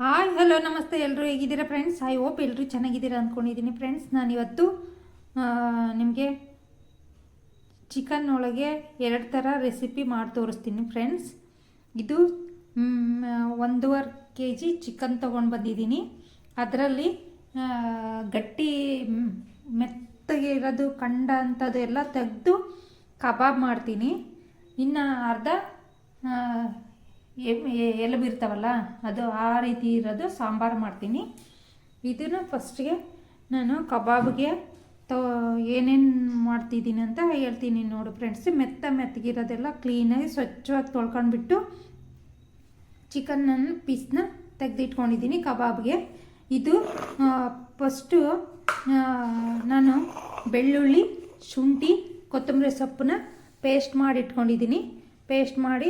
Hi hello ನಮಸ್ತೆ ಎಲ್ಲರೂ ಹೇಗಿದ್ದೀರಾ ಫ್ರೆಂಡ್ಸ್ ಐ ಹೋಪ್ ಎಲ್ಲರೂ ಚೆನ್ನಾಗಿದ್ದೀರಾ ಅಂದ್ಕೊಂಡಿದ್ದೀನಿ ಫ್ರೆಂಡ್ಸ್ ನಾನಿವತ್ತು ನಿಮಗೆ ಚಿಕನ್ ಒಳಗೆ ಎರಡು ಥರ ರೆಸಿಪಿ ಮಾಡಿ ತೋರಿಸ್ತೀನಿ ಫ್ರೆಂಡ್ಸ್ ಇದು ಒಂದೂವರೆ ಕೆ ಜಿ ಚಿಕನ್ ತೊಗೊಂಡು ಬಂದಿದ್ದೀನಿ. ಅದರಲ್ಲಿ ಗಟ್ಟಿ ಮೆತ್ತಗೆ ಇರೋದು, ಕಂಡ ಅಂಥದ್ದು ಎಲ್ಲ ತೆಗೆದು ಕಬಾಬ್ ಮಾಡ್ತೀನಿ. ಇನ್ನು ಅರ್ಧ ಎಲುಬು ಇರ್ತಾವಲ್ಲ ಅದು ಆ ರೀತಿ ಇರೋದು ಸಾಂಬಾರು ಮಾಡ್ತೀನಿ. ಇದನ್ನು ಫಸ್ಟ್ಗೆ ನಾನು ಕಬಾಬ್ಗೆ ತೋ, ಏನೇನು ಮಾಡ್ತಿದ್ದೀನಿ ಅಂತ ಹೇಳ್ತೀನಿ ನೋಡು ಫ್ರೆಂಡ್ಸ್ ಮೆತ್ತ ಮೆತ್ತಗಿರೋದೆಲ್ಲ ಕ್ಲೀನಾಗಿ ಸ್ವಚ್ಛವಾಗಿ ತೊಳ್ಕೊಂಡ್ಬಿಟ್ಟು ಚಿಕನ್ನನ್ನು ಪೀಸ್ನ ತೆಗೆದಿಟ್ಕೊಂಡಿದ್ದೀನಿ ಕಬಾಬ್ಗೆ. ಇದು ಫಸ್ಟು ನಾನು ಬೆಳ್ಳುಳ್ಳಿ, ಶುಂಠಿ, ಕೊತ್ತಂಬರಿ ಸೊಪ್ಪನ್ನ ಪೇಸ್ಟ್ ಮಾಡಿ ಇಟ್ಕೊಂಡಿದ್ದೀನಿ ಪೇಸ್ಟ್ ಮಾಡಿ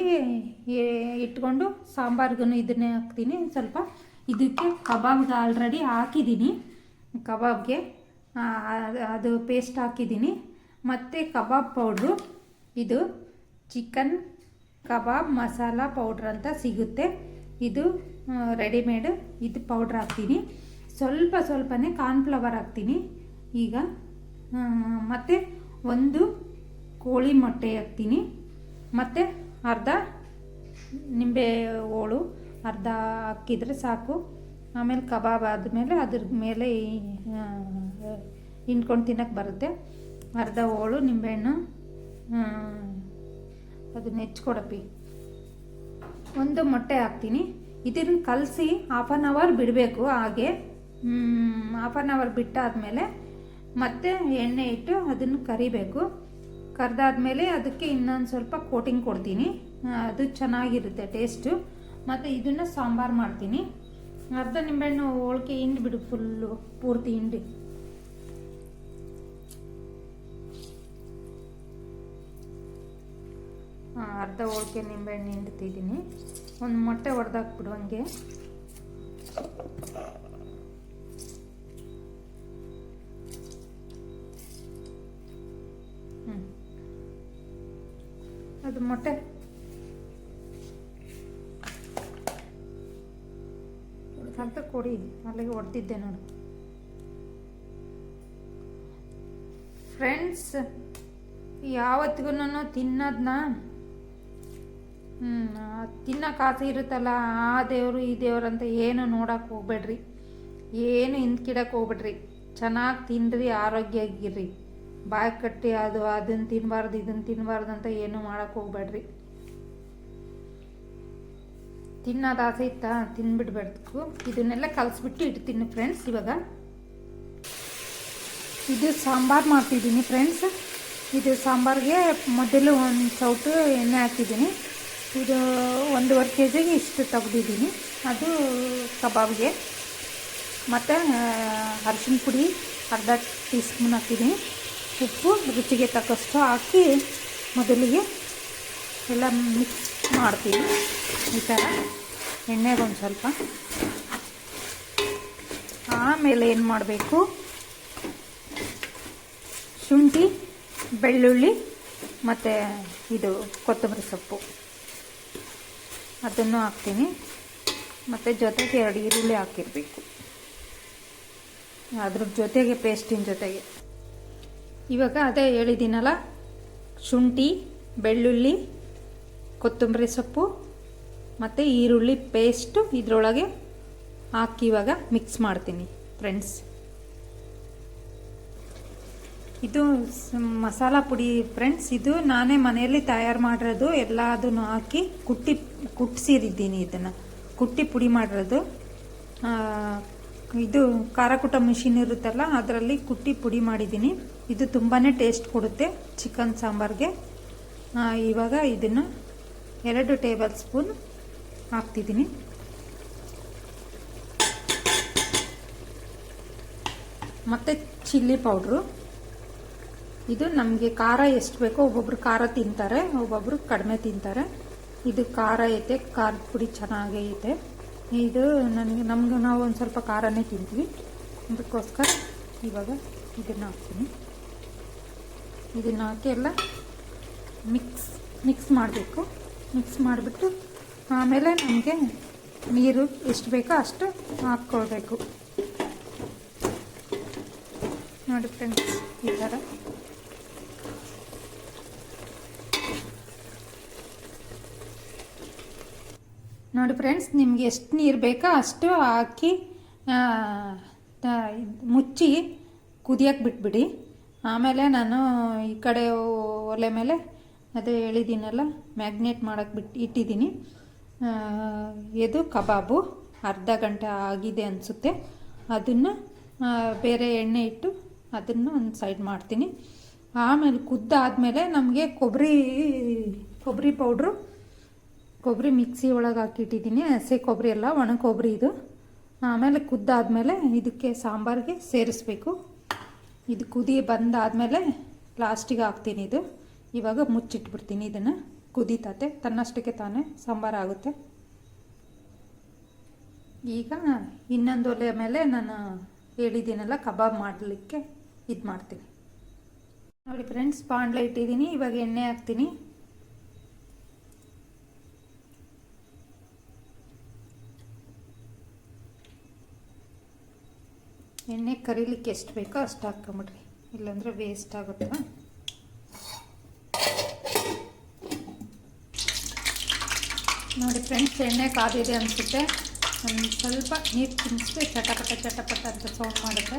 ಇಟ್ಕೊಂಡು ಸಾಂಬಾರ್ಗೂ ಇದನ್ನೇ ಹಾಕ್ತೀನಿ ಸ್ವಲ್ಪ. ಇದಕ್ಕೆ ಕಬಾಬ್ಗೆ ಆಲ್ರೆಡಿ ಹಾಕಿದ್ದೀನಿ. ಕಬಾಬ್ಗೆ ಅದು- ಪೇಸ್ಟ್ ಹಾಕಿದ್ದೀನಿ. ಮತ್ತು ಕಬಾಬ್ ಪೌಡ್ರು ಇದು ಚಿಕನ್ ಕಬಾಬ್ ಮಸಾಲ ಪೌಡ್ರ್ ಅಂತ ಸಿಗುತ್ತೆ. ಇದು ರೆಡಿಮೇಡ್ ಇದು ಪೌಡ್ರ್ ಹಾಕ್ತೀನಿ. ಸ್ವಲ್ಪ ಸ್ವಲ್ಪನೇ ಕಾರ್ನ್ಫ್ಲವರ್ ಹಾಕ್ತೀನಿ. ಈಗ ಮತ್ತು ಒಂದು ಕೋಳಿ ಮೊಟ್ಟೆ ಹಾಕ್ತೀನಿ. ಮತ್ತು ಅರ್ಧ ನಿಂಬೆ ಹೋಳು ಅರ್ಧ ಹಾಕಿದರೆ ಸಾಕು. ಆಮೇಲೆ ಕಬಾಬ್ ಆದಮೇಲೆ ಅದ್ರ ಮೇಲೆ ಹಿಂಡ್ಕೊಂಡು ತಿನ್ನಕ್ಕೆ ಬರುತ್ತೆ. ಅರ್ಧ ಹೋಳು ನಿಂಬೆಹಣ್ಣು ಅದನ್ನ ಹೆಚ್ಕೊಡಪ್ಪಿ ಒಂದು ಮೊಟ್ಟೆ ಹಾಕ್ತೀನಿ. ಇದನ್ನು ಕಲಸಿ ಹಾಫ್ ಆನ್ ಅವರ್ ಬಿಡಬೇಕು ಹಾಗೆ. ಹಾಫ್ ಆನ್ ಅವರ್ ಬಿಟ್ಟಾದಮೇಲೆ ಮತ್ತೆ ಎಣ್ಣೆ ಇಟ್ಟು ಅದನ್ನು ಕರಿಬೇಕು. ಕರೆದಾದ್ಮೇಲೆ ಅದಕ್ಕೆ ಇನ್ನೊಂದು ಸ್ವಲ್ಪ ಕೋಟಿಂಗ್ ಕೊಡ್ತೀನಿ. ಅದು ಚೆನ್ನಾಗಿರುತ್ತೆ ಟೇಸ್ಟು. ಮತ್ತು ಇದನ್ನು ಸಾಂಬಾರು ಮಾಡ್ತೀನಿ. ಅರ್ಧ ನಿಂಬೆಹಣ್ಣು ಹೋಳಿಗೆ ಹಿಂಡಿ ಬಿಡು ಫುಲ್ಲು, ಪೂರ್ತಿ ಹಿಂಡಿ. ಅರ್ಧ ಹೋಳಿಗೆ ನಿಂಬೆಹಣ್ಣು ಹಿಂಡ್ತಿದ್ದೀನಿ ಒಂದು ಮೊಟ್ಟೆ ಹೊಡೆದಾಕ್ಬಿಡು ಹಂಗೆ. ಅದು ಮೊಟ್ಟೆ. ಸ್ವಲ್ಪ ಕೊಡಿ, ಅಲ್ಲಿಗೆ ಹೊಡೆದಿದ್ದೆ ನೋಡು. ಫ್ರೆಂಡ್ಸ್ ಯಾವತ್ತಿಗೂ ನಾನು ತಿನ್ನೋದನ್ನ ತಿನ್ನೋಕೆ ಆಸೆ ಇರುತ್ತಲ್ಲ, ಆ ದೇವರು, ಈ ದೇವರು ಅಂತ ಏನು ನೋಡೋಕೆ ಹೋಗ್ಬೇಡ್ರಿ. ಏನು ಹಿಂದ್ಕಿಡಕ್ಕೆ ಹೋಗ್ಬೇಡ್ರಿ. ಚೆನ್ನಾಗಿ ತಿನ್ನಿರಿ ಆರೋಗ್ಯ ಆಗಿರ್ರಿ ಬಾಯಿ ಕಟ್ಟಿ ಅದು ಅದನ್ನು ತಿನ್ನಬಾರ್ದು ಇದನ್ನು ತಿನ್ನಬಾರ್ದು ಅಂತ ಏನು ಮಾಡಕ್ಕೆ ಹೋಗ್ಬೇಡ್ರಿ. ತಿನ್ನೋದು ಆಸೆ ಇತ್ತಾ, ತಿನ್ಬಿಡ್ಬೇಕು. ಇದನ್ನೆಲ್ಲ ಕಲಸ್ಬಿಟ್ಟು ಇಡ್ತೀನಿ ಫ್ರೆಂಡ್ಸ್ ಇವಾಗ. ಇದು ಸಾಂಬಾರು ಮಾಡ್ತಿದ್ದೀನಿ ಫ್ರೆಂಡ್ಸ್ ಇದು ಸಾಂಬಾರಿಗೆ ಮೊದಲು ಒಂದು ಸೌಟು ಎಣ್ಣೆ ಹಾಕಿದ್ದೀನಿ. ಇದು ಒಂದೂವರೆ ಕೆ ಜಿಗೆ ಇಷ್ಟು ತೆಗ್ದಿದ್ದೀನಿ. ಅದು ಕಬಾಬ್ಗೆ. ಮತ್ತು ಅರಿಶಿನ ಪುಡಿ, ಅರ್ಧ ಟೀ ಸ್ಪೂನ್ ಹಾಕಿದ್ದೀನಿ. ಉಪ್ಪು, ರುಚಿಗೆ ತಕ್ಕಷ್ಟು ಹಾಕಿ ಮೊದಲಿಗೆ ಎಲ್ಲ ಮಿಕ್ಸ್ ಮಾಡ್ತೀವಿ. ಈ ಥರ ಎಣ್ಣೆಗೆ ಒಂದು ಸ್ವಲ್ಪ. ಆಮೇಲೆ ಏನು ಮಾಡಬೇಕು? ಶುಂಠಿ, ಬೆಳ್ಳುಳ್ಳಿ ಮತ್ತು ಇದು ಕೊತ್ತಂಬರಿ ಸೊಪ್ಪು. ಅದನ್ನು ಹಾಕ್ತೀನಿ. ಮತ್ತು ಜೊತೆಗೆ ಎರಡು ಈರುಳ್ಳಿ ಹಾಕಿರಬೇಕು. ಅದ್ರ ಜೊತೆಗೆ ಪೇಸ್ಟಿನ ಜೊತೆಗೆ. ಇವಾಗ ಅದೇ ಹೇಳಿದ್ದೀನಲ್ಲ, ಶುಂಠಿ, ಬೆಳ್ಳುಳ್ಳಿ, ಕೊತ್ತಂಬರಿ ಸೊಪ್ಪು ಮತ್ತು ಈರುಳ್ಳಿ ಪೇಸ್ಟು ಇದರೊಳಗೆ ಹಾಕಿ ಇವಾಗ ಮಿಕ್ಸ್ ಮಾಡ್ತೀನಿ ಫ್ರೆಂಡ್ಸ್ ಇದು ಮಸಾಲ ಪುಡಿ ಫ್ರೆಂಡ್ಸ್ ಇದು ನಾನೇ ಮನೆಯಲ್ಲಿ ತಯಾರು ಮಾಡಿರೋದು, ಎಲ್ಲದನ್ನು ಹಾಕಿ ಕುಟ್ಟಿ ಕುಟ್ಟಿಸಿರಿದ್ದೀನಿ ಇದನ್ನು. ಕುಟ್ಟಿ ಪುಡಿ ಮಾಡಿರೋದು. ಇದು ಖಾರ ಕುಟ್ಟ ಮಿಷಿನ್ ಇರುತ್ತಲ್ಲ, ಅದರಲ್ಲಿ ಕುಟ್ಟಿ ಪುಡಿ ಮಾಡಿದ್ದೀನಿ. ಇದು ತುಂಬಾ ಟೇಸ್ಟ್ ಕೊಡುತ್ತೆ ಚಿಕನ್ ಸಾಂಬಾರ್ಗೆ. ಇವಾಗ ಇದನ್ನು ಎರಡು ಟೇಬಲ್ ಸ್ಪೂನ್ ಹಾಕ್ತಿದ್ದೀನಿ. ಮತ್ತು ಚಿಲ್ಲಿ ಪೌಡ್ರು ಇದು ನಮಗೆ ಖಾರ ಎಷ್ಟು ಬೇಕೋ ಒಬ್ಬೊಬ್ರು ಖಾರ ತಿಂತಾರೆ, ಒಬ್ಬೊಬ್ರು ಕಡಿಮೆ ತಿಂತಾರೆ. ಇದು ಖಾರ ಐತೆ ಖಾರದ ಪುಡಿ ಚೆನ್ನಾಗೈತೆ ಇದು ನನಗೆ ನಮ್ಗೆ ನಾವು ಒಂದು ಸ್ವಲ್ಪ ಖಾರನೇ ತಿಂತೀವಿ. ಅದಕ್ಕೋಸ್ಕರ ಇವಾಗ ಇದನ್ನು ಹಾಕ್ತೀನಿ. ಇದನ್ನು ಹಾಕಿ ಎಲ್ಲ ಮಿಕ್ಸ್ ಮಿಕ್ಸ್ ಮಾಡಬೇಕು. ಮಿಕ್ಸ್ ಮಾಡಿಬಿಟ್ಟು ಆಮೇಲೆ ನಮಗೆ ನೀರು ಎಷ್ಟು ಬೇಕೋ ಅಷ್ಟು ಹಾಕ್ಕೊಳ್ಬೇಕು. ನೋಡಿ ಫ್ರೆಂಡ್ಸ್ ಈ ಥರ. ನೋಡಿ ಫ್ರೆಂಡ್ಸ್ ನಿಮ್ಗೆ ಎಷ್ಟು ನೀರು ಬೇಕೋ ಅಷ್ಟು ಹಾಕಿ ಮುಚ್ಚಿ ಕುದಿಯಕ್ಕೆ ಬಿಟ್ಬಿಡಿ. ಆಮೇಲೆ ನಾನು ಈ ಕಡೆ ಒಲೆ ಮೇಲೆ ಅದೇ ಹೇಳಿದ್ದೀನಲ್ಲ, ಮ್ಯಾಗ್ನೇಟ್ ಮಾಡೋಕ್ಕೆ ಬಿಟ್ಟು ಇಟ್ಟಿದ್ದೀನಿ. ಇದು ಕಬಾಬು, ಅರ್ಧ ಗಂಟೆ ಆಗಿದೆ ಅನಿಸುತ್ತೆ. ಅದನ್ನು ಬೇರೆ ಎಣ್ಣೆ ಇಟ್ಟು ಅದನ್ನು ಒಂದು ಸೈಡ್ ಮಾಡ್ತೀನಿ. ಆಮೇಲೆ ಕುದ್ದಾದಮೇಲೆ ನಮಗೆ ಕೊಬ್ಬರಿ ಕೊಬ್ಬರಿ ಪೌಡ್ರು ಕೊಬ್ಬರಿ ಮಿಕ್ಸಿ ಒಳಗೆ ಹಾಕಿಟ್ಟಿದ್ದೀನಿ. ಹಸಿ ಕೊಬ್ಬರಿ ಎಲ್ಲ ಒಣ ಕೊಬ್ಬರಿ ಇದು. ಆಮೇಲೆ ಕುದ್ದಾದಮೇಲೆ ಇದಕ್ಕೆ ಸಾಂಬಾರಿಗೆ ಸೇರಿಸ್ಬೇಕು. ಇದು ಕುದಿ ಬಂದಾದಮೇಲೆ ಲಾಸ್ಟಿಗೆ ಹಾಕ್ತೀನಿ ಇದು. ಇವಾಗ ಮುಚ್ಚಿಟ್ಬಿಡ್ತೀನಿ ಇದನ್ನು. ಕುದೀತಾತೆ, ತನ್ನಷ್ಟಕ್ಕೆ ತಾನೇ ಸಾಂಬಾರು ಆಗುತ್ತೆ ಈಗ ಇನ್ನೊಂದು ಒಲೆ ಮೇಲೆ ನಾನು ಹೇಳಿದ್ದೀನಲ್ಲ, ಕಬಾಬ್ ಮಾಡಲಿಕ್ಕೆ ಇದು ಮಾಡ್ತೀನಿ ನೋಡಿ ಫ್ರೆಂಡ್ಸ್ ಬಾಣಲೆ ಇಟ್ಟಿದ್ದೀನಿ, ಇವಾಗ ಎಣ್ಣೆ ಹಾಕ್ತೀನಿ. ಎಣ್ಣೆ ಕರಿಲಿಕ್ಕೆ ಎಷ್ಟು ಬೇಕೋ ಅಷ್ಟು ಹಾಕ್ಕೊಂಬಿಡ್ರಿ. ಇಲ್ಲಾಂದರೆ ವೇಸ್ಟ್ ಆಗುತ್ತೆ ನೋಡಿ ಫ್ರೆಂಡ್ಸ್ ಎಣ್ಣೆ ಕಾದಿದೆ ಅನಿಸುತ್ತೆ. ಒಂದು ಸ್ವಲ್ಪ ನೀರು ತಿನ್ನಿಸ್ಬಿಟ್ಟು ಚಟಪಟ ಚಟಪಟ ಅಂತ ಸೌಂಡ್ ಮಾಡುತ್ತೆ.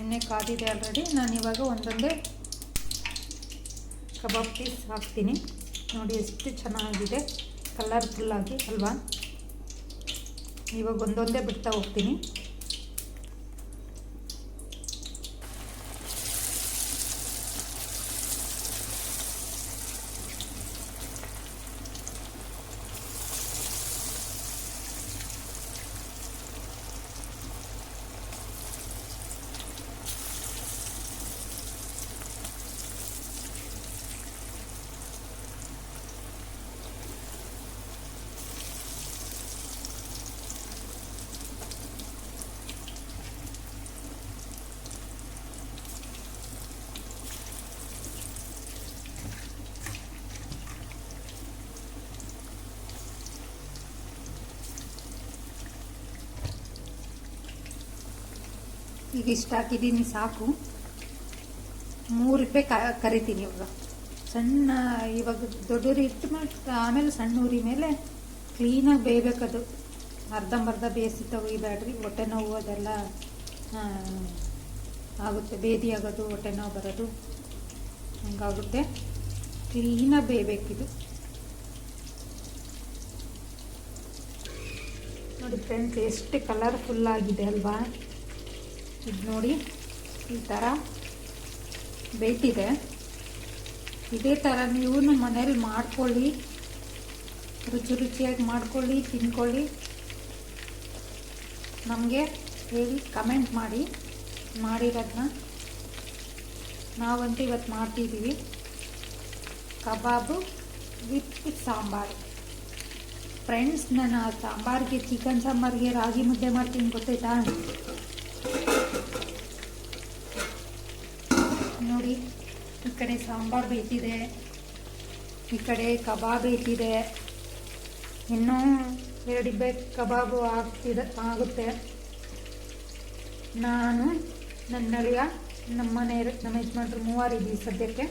ಎಣ್ಣೆ ಕಾದಿದೆ ಆಲ್ರೆಡಿ ನಾನು ಇವಾಗ ಒಂದೊಂದೇ ಕಬಾಬ್ ಪೀಸ್ ಹಾಕ್ತೀನಿ. ನೋಡಿ ಎಷ್ಟು ಚೆನ್ನಾಗಿದೆ. ಕಲರ್ಫುಲ್ಲಾಗಿ ಅಲ್ವಾ? ಇವಾಗ ಒಂದೊಂದೇ ಬಿಡ್ತಾ ಹೋಗ್ತೀನಿ. ಈಗ ಇಷ್ಟ ಹಾಕಿದ್ದೀನಿ ಸಾಕು. ಮೂರು ರೂಪಾಯಿ ಕರಿತೀನಿ ಇವಾಗ. ಸಣ್ಣ, ಇವಾಗ ದೊಡ್ಡ ಇಟ್ಟು ಮಾಡಿ, ಆಮೇಲೆ ಸಣ್ಣ ಉರಿ ಮೇಲೆ ಕ್ಲೀನಾಗಿ ಬೇಯಬೇಕದು. ಅರ್ಧಂಬರ್ಧ ಬೇಯಿಸಿ ತೆಗಿಬೇಡ್ರಿ ಹೊಟ್ಟೆ ನೋವು ಅದೆಲ್ಲ ಆಗುತ್ತೆ, ಬೇದಿ ಆಗೋದು, ಹೊಟ್ಟೆ ನೋವು ಬರೋದು. ಹಂಗಾಗುತ್ತೆ. ಕ್ಲೀನಾಗಿ ಬೇಯಬೇಕಿದು. ನೋಡಿ ಫ್ರೆಂಡ್ಸ್ ಎಷ್ಟು ಕಲರ್ಫುಲ್ ಆಗಿದೆ ಅಲ್ವಾ? ಇದು ನೋಡಿ, ಈ ಥರ ಬೇಯ್ತಿದೆ ಇದೇ ಥರ ನೀವು ಮನೇಲಿ ಮಾಡ್ಕೊಳ್ಳಿ. ರುಚಿ ರುಚಿಯಾಗಿ ಮಾಡ್ಕೊಳ್ಳಿ, ತಿನ್ಕೊಳ್ಳಿ. ನಮಗೆ ಹೇಳಿ ಕಮೆಂಟ್ ಮಾಡಿ ಮಾಡಿರೋದನ್ನ ನಾವಂತೂ ಇವತ್ತು ಮಾಡ್ತಿದ್ದೀವಿ. ಕಬಾಬು ವಿತ್ ಸಾಂಬಾರು. ಫ್ರೆಂಡ್ಸ್ ನಾನು ಸಾಂಬಾರಿಗೆ ಚಿಕನ್ ಸಾಂಬಾರಿಗೆ ರಾಗಿ ಮುದ್ದೆ ಮಾಡ್ತೀನಿ ಗೊತ್ತಾಯ್ತಾ? ನೋಡಿ, ಈ ಕಡೆ ಸಾಂಬಾರು ಬೇಯ್ತಿದೆ ಈ ಕಡೆ ಕಬಾಬ್ ಬೇಯ್ತಿದೆ ಇನ್ನೂ ಎರಡು ಇಬ್ಬೆ ಕಬಾಬು ಆಗ್ತಿದೆ, ಆಗುತ್ತೆ. ನಾನು ನನ್ನ ಅಳಿಯ ನಮ್ಮ ಮನೆ ನಮ್ಮ ಯಜಮಾನ್ರು ಮೂವರು ಇದ್ದೀವಿ ಸದ್ಯಕ್ಕೆ.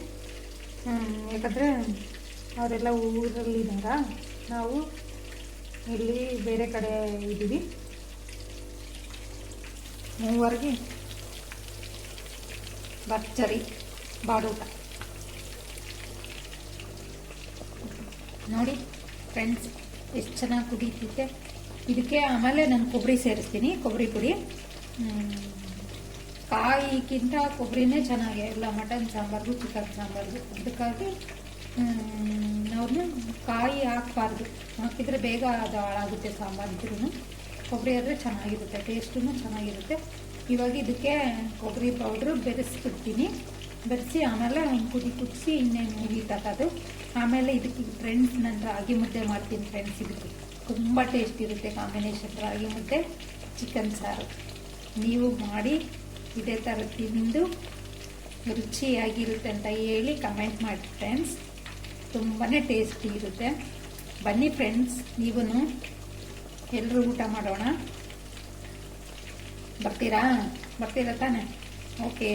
ಯಾಕಂದರೆ ಅವರೆಲ್ಲ ಊರಲ್ಲಿದ್ದಾರ ನಾವು ಇಲ್ಲಿ ಬೇರೆ ಕಡೆ ಇದ್ದೀವಿ. ಮೂವರಿಗೆ ಭರ್ಜರಿ ಬಾಡೂಟ. ನೋಡಿ ಫ್ರೆಂಡ್ಸ್ ಎಷ್ಟು ಚೆನ್ನಾಗಿ ಕುಡಿತೈತೆ ಇದಕ್ಕೆ ಆಮೇಲೆ ನಾನು ಕೊಬ್ಬರಿ ಸೇರಿಸ್ತೀನಿ ಕೊಬ್ಬರಿ ಪುಡಿ. ಕಾಯಿಗಿಂತ ಕೊಬ್ಬರಿನೇ ಚೆನ್ನಾಗಿ, ಎಲ್ಲ ಮಟನ್ ಸಾಂಬಾರ್ಗು, ಚಿಕನ್ ಸಾಂಬಾರ್ಗು. ಅದಕ್ಕಾಗಿ ಅವ್ರನ್ನ ಕಾಯಿ ಹಾಕಬಾರ್ದು. ಹಾಕಿದರೆ ಬೇಗ ಅದು ಹಾಳಾಗುತ್ತೆ ಸಾಂಬಾರು ಇದ್ರೂ ಕೊಬ್ಬರಿ ಆದರೆ ಚೆನ್ನಾಗಿರುತ್ತೆ ಟೇಸ್ಟೂ ಚೆನ್ನಾಗಿರುತ್ತೆ. ಇವಾಗ ಇದಕ್ಕೆ ಕೊಬ್ಬರಿ ಪೌಡ್ರು ಬೆರೆಸ್ಬಿಡ್ತೀನಿ. ಬೆರೆಸಿ ಆಮೇಲೆ ಒಂದು ಕುದಿ ಕುದಿಸಿ ಇನ್ನೇನು ಮುಗಿತಕ್ಕದು ಆಮೇಲೆ ಇದಕ್ಕೆ ಫ್ರೆಂಡ್ಸ್ ನಾನು ರಾಗಿ ಮುದ್ದೆ ಮಾಡ್ತೀನಿ ಫ್ರೆಂಡ್ಸ್ ಇದಕ್ಕೆ. ತುಂಬ ಟೇಸ್ಟ್ ಇರುತ್ತೆ ಕಾಂಬಿನೇಷನ್ ರಾಗಿ ಮುದ್ದೆ ಚಿಕನ್ ಸಾರು. ನೀವು ಮಾಡಿ ಇದೇ ಥರ ತಿಂದು ರುಚಿಯಾಗಿರುತ್ತೆ ಅಂತ ಹೇಳಿ ಕಮೆಂಟ್ ಮಾಡಿ ಫ್ರೆಂಡ್ಸ್. ತುಂಬಾ ಟೇಸ್ಟಿ ಇರುತ್ತೆ. ಬನ್ನಿ ಫ್ರೆಂಡ್ಸ್ ನೀವು ಎಲ್ಲರೂ ಊಟ ಮಾಡೋಣ. ಬರ್ತೀರಾ? ಬರ್ತೀರಾ ತಾನೆ? ಓಕೆ.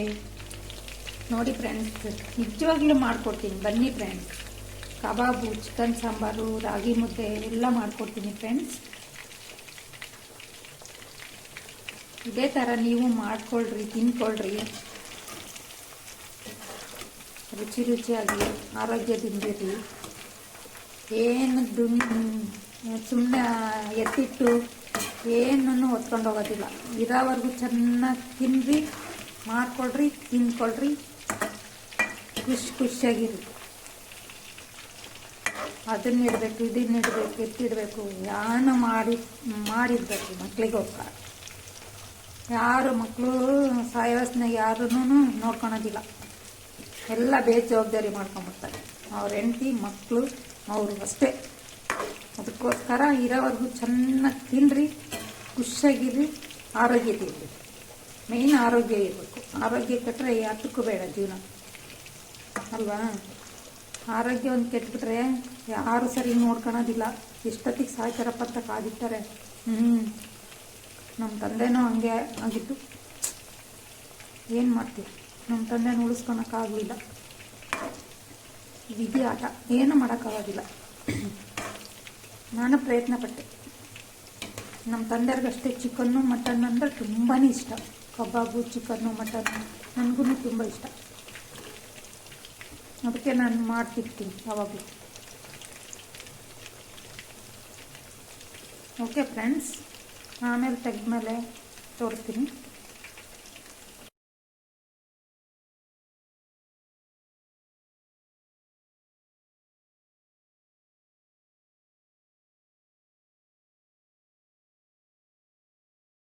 ನೋಡಿ ಫ್ರೆಂಡ್ಸ್ ನಿಜವಾಗ್ಲೂ ಮಾಡ್ಕೊಡ್ತೀನಿ. ಬನ್ನಿ friends kebab chicken sambar, ragi mudde ಎಲ್ಲ ಮಾಡ್ಕೊಡ್ತೀನಿ ಫ್ರೆಂಡ್ಸ್ ಇದೇ ಥರ ನೀವು ಮಾಡ್ಕೊಳ್ರಿ, ತಿನ್ಕೊಳ್ರಿ. ರುಚಿ ರುಚಿಯಾಗಿ ಆರೋಗ್ಯದಿಂದಿರಿ ಏನು ದುನ್ ಸುಮ್ಮನೆ ಎತ್ತಿಟ್ಟು ಏನನ್ನು ಹೊತ್ಕೊಂಡು ಹೋಗೋದಿಲ್ಲ. ಇರೋವರೆಗೂ ಚೆನ್ನಾಗಿ ತಿನ್ನಿರಿ ಮಾಡ್ಕೊಳ್ರಿ, ತಿನ್ಕೊಳ್ರಿ. ಖುಷಿ ಖುಷಿಯಾಗಿರಿ. ಅದನ್ನ ಇಡಬೇಕು, ಇದನ್ನ ಇಡಬೇಕು, ಎತ್ತಿಡಬೇಕು ಯಾನು ಮಾಡಿ, ಮಾಡಿರ್ಬೇಕು ಮಕ್ಕಳಿಗೋಸ್ಕರ ಯಾರು ಮಕ್ಕಳು ಸಾಯೋಸ್ನಾಗ ಯಾರೂ ನೋಡ್ಕೊಳೋದಿಲ್ಲ. ಎಲ್ಲ ಬೇಜವಾಬ್ದಾರಿ ಮಾಡ್ಕೊಂಬಿಡ್ತಾರೆ ಅವ್ರ ಹೆಂಡತಿ ಮಕ್ಕಳು ಅವರು ಅಷ್ಟೇ. ಅದಕ್ಕೋಸ್ಕರ ಇರೋವರೆಗೂ ಚೆನ್ನಾಗಿ ತಿನ್ನಿರಿ ಖುಷಿಯಾಗಿರಿ ಆರೋಗ್ಯದಿರಿ ಮೇಯ್ನ್ ಆರೋಗ್ಯ ಇರಬೇಕು. ಆರೋಗ್ಯ ಕೆಟ್ಟರೆ ಯಾತಕ್ಕೂ ಬೇಡ ಜೀವನ. ಅಲ್ವಾ? ಆರೋಗ್ಯ ಒಂದು ಕೆಟ್ಬಿಟ್ರೆ ಯಾರು ಸರಿ ನೋಡ್ಕೊಳೋದಿಲ್ಲ. ಎಷ್ಟೊತ್ತಿಗೆ ಸಾಯ್ತಾರಪ್ಪ ಅಂತ ಕಾದಿರ್ತಾರೆ ಹ್ಞೂ ನಮ್ಮ ತಂದೆನೂ ಹಂಗೆ ಆಗಿತ್ತು ಏನು ಮಾಡ್ತೀವಿ ನಮ್ಮ ತಂದೆನ ಉಳಿಸ್ಕೊಳಕ್ಕಾಗಲಿಲ್ಲ. ವಿಧಿ ಆಟ. ಏನು ಮಾಡೋಕ್ಕಾಗೋದಿಲ್ಲ. ನಾನು ಪ್ರಯತ್ನ ಪಟ್ಟೆ ನಮ್ಮ ತಂದೆಯವ್ರಿಗಷ್ಟೇ ಚಿಕನ್ನು ಮಟನ್ ಅಂದರೆ ತುಂಬಾ ಇಷ್ಟ. ಕಬಾಬು ಚಿಕನ್ನು ಮಟನ್ನು ನನಗೂ ತುಂಬ ಇಷ್ಟ. ಅದಕ್ಕೆ ನಾನು ಮಾಡ್ತಿರ್ತೀನಿ ಯಾವಾಗಲೂ. ಓಕೆ ಫ್ರೆಂಡ್ಸ್ ಆಮೇಲೆ ತೆಗೆದ್ಮೇಲೆ ತೋರಿಸ್ತೀನಿ.